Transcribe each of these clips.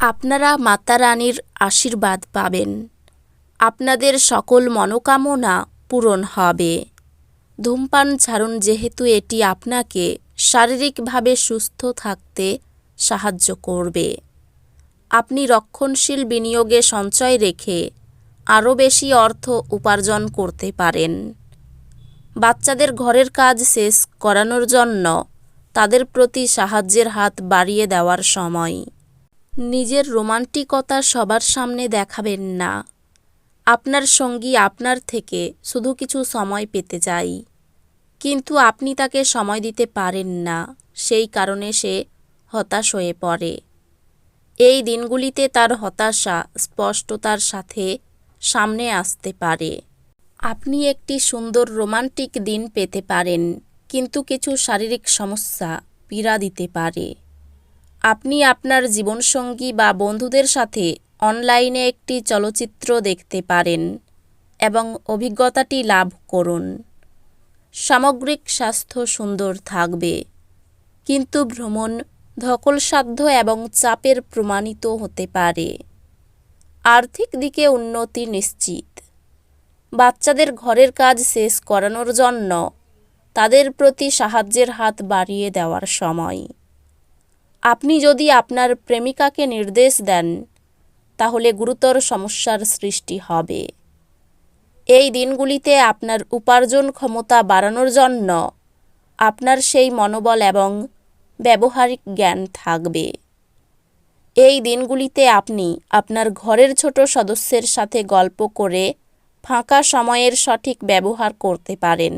আপনারা মাতা রানীর আশীর্বাদ পাবেন। আপনাদের সকল মনোকামনা পূরণ হবে। ধূমপান ছাড়ুন যেহেতু এটি আপনাকে শারীরিকভাবে সুস্থ থাকতে সাহায্য করবে। আপনি রক্ষণশীল বিনিয়োগে সঞ্চয় রেখে আরও বেশি অর্থ উপার্জন করতে পারেন। বাচ্চাদের ঘরের কাজ শেষ করানোর জন্য তাদের প্রতি সাহায্যের হাত বাড়িয়ে দেওয়ার সময়। নিজের রোমান্টিকতা সবার সামনে দেখাবেন না। আপনার সঙ্গী আপনার থেকে শুধু কিছু সময় পেতে চাই। কিন্তু আপনি তাকে সময় দিতে পারেন না, সেই কারণে সে হতাশ হয়ে পড়ে। এই দিনগুলিতে তার হতাশা স্পষ্টতার সাথে সামনে আসতে পারে। আপনি একটি সুন্দর রোমান্টিক দিন পেতে পারেন, কিন্তু কিছু শারীরিক সমস্যা পীড়া দিতে পারে। আপনি আপনার জীবনসঙ্গী বা বন্ধুদের সাথে অনলাইনে একটি চলচ্চিত্র দেখতে পারেন এবং অভিজ্ঞতাটি লাভ করুন। সামগ্রিক স্বাস্থ্য সুন্দর থাকবে, কিন্তু ভ্রমণ ধকলসাধ্য এবং চাপের প্রমাণিত হতে পারে। আর্থিক দিকে উন্নতি নিশ্চিত। বাচ্চাদের ঘরের কাজ শেষ করানোর জন্য তাদের প্রতি সাহায্যের হাত বাড়িয়ে দেওয়ার সময়। আপনি যদি আপনার প্রেমিকাকে নির্দেশ দেন, তাহলে গুরুতর সমস্যার সৃষ্টি হবে। এই দিনগুলিতে আপনার উপার্জন ক্ষমতা বাড়ানোর জন্য আপনার সেই মনোবল এবং ব্যবহারিক জ্ঞান থাকবে। এই দিনগুলিতে আপনি আপনার ঘরের ছোট সদস্যের সাথে গল্প করে ফাঁকা সময়ের সঠিক ব্যবহার করতে পারেন।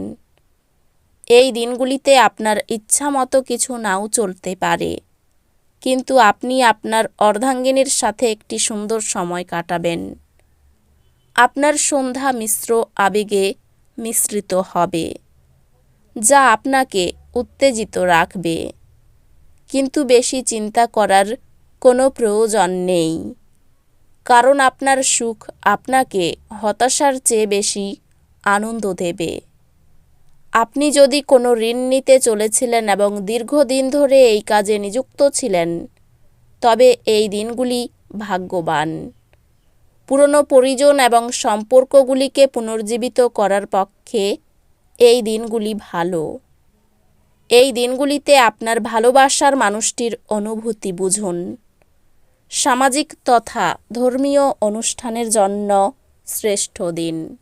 এই দিনগুলিতে আপনার ইচ্ছা মতো কিছু নাও চলতে পারে। কিন্তু আপনি আপনার অর্ধাঙ্গিনীর সাথে একটি সুন্দর সময় কাটাবেন। আপনার সন্ধ্যা মিশ্র আবেগে মিশ্রিত হবে, যা আপনাকে উত্তেজিত রাখবে। কিন্তু বেশি চিন্তা করার কোনো প্রয়োজন নেই, কারণ আপনার সুখ আপনাকে হতাশার চেয়ে বেশি আনন্দ দেবে। আপনি যদি কোনো ঋণ নিতে চলেছিলেন এবং দীর্ঘদিন ধরে এই কাজে নিযুক্ত ছিলেন, তবে এই দিনগুলি ভাগ্যবান। পুরনো পরিজন এবং সম্পর্কগুলিকে পুনর্জীবিত করার পক্ষে এই দিনগুলি ভালো। এই দিনগুলিতে আপনার ভালোবাসার মানুষটির অনুভূতি বুঝুন। সামাজিক তথা ধর্মীয় অনুষ্ঠানের জন্য শ্রেষ্ঠ দিন।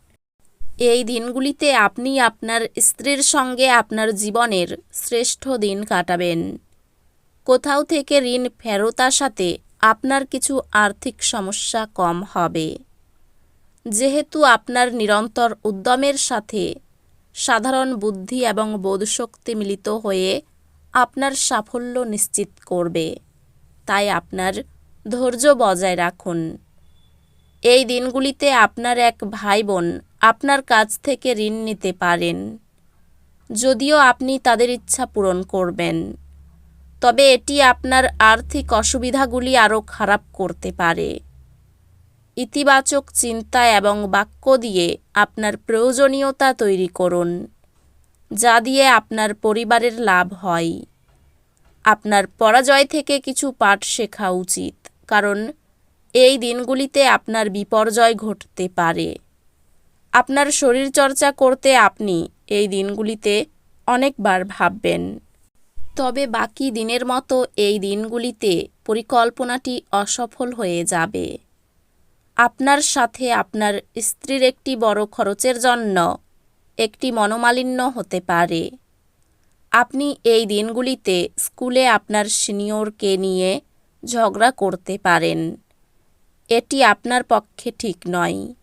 এই দিনগুলিতে আপনি আপনার স্ত্রীর সঙ্গে আপনার জীবনের শ্রেষ্ঠ দিন কাটাবেন। কোথাও থেকে ঋণ ফেরত আসাতে আপনার কিছু আর্থিক সমস্যা কম হবে। যেহেতু আপনার নিরন্তর উদ্যমের সাথে সাধারণ বুদ্ধি এবং বোধশক্তি মিলিত হয়ে আপনার সাফল্য নিশ্চিত করবে, তাই আপনার ধৈর্য বজায় রাখুন। এই দিনগুলিতে আপনার এক ভাই বোন আপনার কাছ থেকে ঋণ নিতে পারেন। যদিও আপনি তাদের ইচ্ছা পূরণ করবেন। তবে এটি আপনার আর্থিক অসুবিধাগুলি আরও খারাপ করতে পারে। ইতিবাচক চিন্তা এবং বাক্য দিয়ে আপনার প্রয়োজনীয়তা তৈরি করুন, যা দিয়ে আপনার পরিবারের লাভ হয়। আপনার পরাজয় থেকে কিছু পাঠ শেখা উচিত, কারণ এই দিনগুলিতে আপনার বিপর্যয় ঘটতে পারে। আপনার শরীরচর্চা করতে আপনি এই দিনগুলিতে অনেকবার ভাববেন। তবে বাকি দিনের মতো এই দিনগুলিতে পরিকল্পনাটি অসফল হয়ে যাবে। আপনার সাথে আপনার স্ত্রীর একটি বড় খরচের জন্য একটি মনোমালিন্য হতে পারে। আপনি এই দিনগুলিতে স্কুলে আপনার সিনিয়রকে নিয়ে ঝগড়া করতে পারেন। এটি আপনার পক্ষে ঠিক নয়।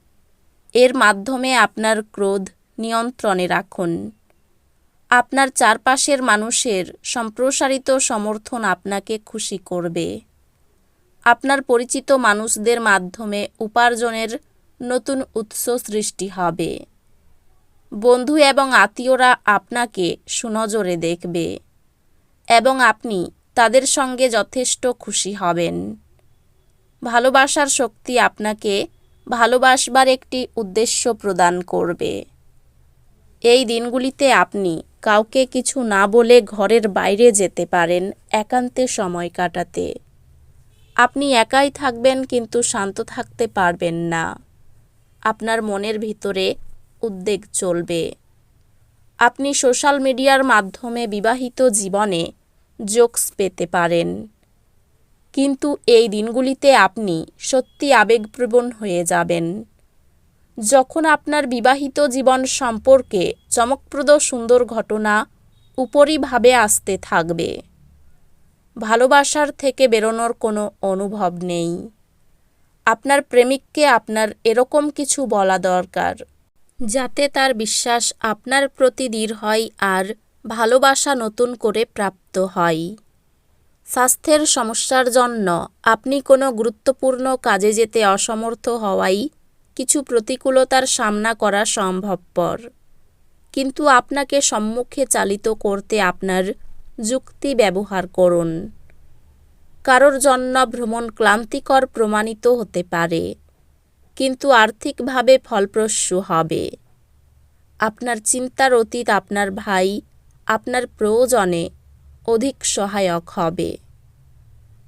এর মাধ্যমে আপনার ক্রোধ নিয়ন্ত্রণে রাখুন। আপনার চারপাশের মানুষের সম্প্রসারিত সমর্থন আপনাকে খুশি করবে। আপনার পরিচিত মানুষদের মাধ্যমে উপার্জনের নতুন উৎস সৃষ্টি হবে। বন্ধু এবং আত্মীয়রা আপনাকে সুনজরে দেখবে এবং আপনি তাদের সঙ্গে যথেষ্ট খুশি হবেন। ভালোবাসার শক্তি আপনাকে ভালোবাসবার একটি উদ্দেশ্য প্রদান করবে। এই দিনগুলিতে আপনি কাউকে কিছু না বলে ঘরের বাইরে যেতে পারেন একান্তে সময় কাটাতে। আপনি একাই থাকবেন কিন্তু শান্ত থাকতে পারবেন না। আপনার মনের ভিতরে উদ্বেগ চলবে। আপনি সোশ্যাল মিডিয়ার মাধ্যমে বিবাহিত জীবনে জোকস পেতে পারেন। কিন্তু এই দিনগুলিতে আপনি সত্যি আবেগপ্রবণ হয়ে যাবেন। যখন আপনার বিবাহিত জীবন সম্পর্কে চমকপ্রদ সুন্দর ঘটনা উপরিভাবে আসতে থাকবে। ভালোবাসার থেকে বেরোনোর কোনো অনুভব নেই। আপনার প্রেমিককে আপনার এরকম কিছু বলা দরকার, যাতে তার বিশ্বাস আপনার প্রতি দৃঢ় হয় আর ভালোবাসা নতুন করে প্রাপ্ত হয়। স্বাস্থ্যের সমস্যার জন্য আপনি কোনো গুরুত্বপূর্ণ কাজে যেতে অসমর্থ হওয়াই কিছু প্রতিকূলতার সামনা করা সম্ভবপর। কিন্তু আপনাকে সম্মুখে চালিত করতে আপনার যুক্তি ব্যবহার করুন। কারোর জন্য ভ্রমণ ক্লান্তিকর প্রমাণিত হতে পারে, কিন্তু আর্থিকভাবে ফলপ্রসূ হবে। আপনার চিন্তার অতীত, আপনার ভাই, আপনার প্রয়োজনে অধিক সহায়ক হবে।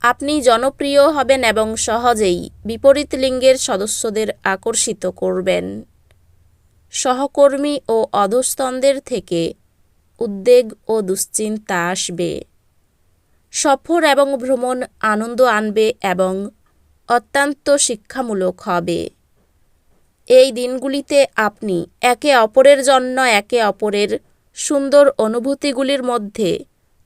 আপনি জনপ্রিয় হবেন এবং সহজেই বিপরীত লিঙ্গের সদস্যদের আকর্ষিত করবেন। সহকর্মী ও অধস্তনদের থেকে উদ্বেগ ও দুশ্চিন্তা আসবে। সফর এবং ভ্রমণ আনন্দ আনবে এবং অত্যন্ত শিক্ষামূলক হবে। এই দিনগুলিতে আপনি একে অপরের জন্য একে অপরের সুন্দর অনুভূতিগুলির মধ্যে